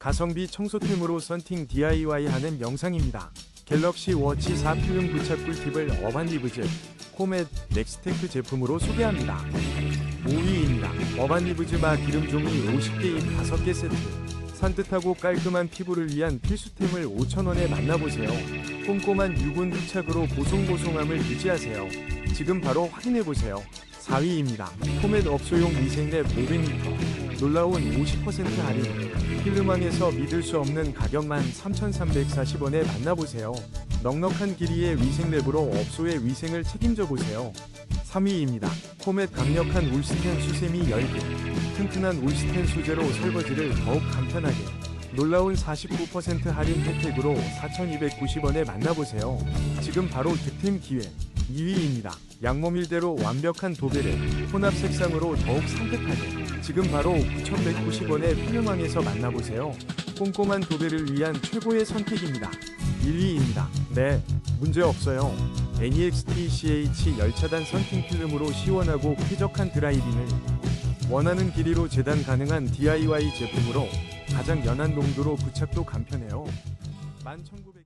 가성비 청소템으로 썬팅 DIY 하는 영상입니다. 갤럭시 워치 4 필름 부착 꿀팁을 어반리브즈, 코멧, 넥스테크 제품으로 소개합니다. 5위입니다. 어반리브즈 마 기름 종이 50개인 5개 세트. 산뜻하고 깔끔한 피부를 위한 필수템을 5,000원에 만나보세요. 꼼꼼한 유분 부착으로 보송보송함을 유지하세요. 지금 바로 확인해보세요. 4위입니다. 코멧 업소용 위생랩 500m. 놀라운 50% 할인. 필름왕에서 믿을 수 없는 가격만 3,340원에 만나보세요. 넉넉한 길이의 위생랩으로 업소의 위생을 책임져 보세요. 3위입니다. 코멧 강력한 울스텐 수세미 10개. 튼튼한 울스텐 소재로 설거지를 더욱 간편하게. 놀라운 49% 할인 혜택으로 4,290원에 만나보세요. 지금 바로 득템 기회. 2위입니다. 양모밀대로 완벽한 도배를 혼합 색상으로 더욱 산뜻하게. 지금 바로 9,190원에 필름왕에서 만나보세요. 꼼꼼한 도배를 위한 최고의 선택입니다. 1위입니다. 네, 문제 없어요. E NEXT-CH 열차단 선팅 필름으로 시원하고 쾌적한 드라이빙을 원하는 길이로 재단 가능한 DIY 제품으로 가장 연한 농도로 부착도 간편해요. 11,900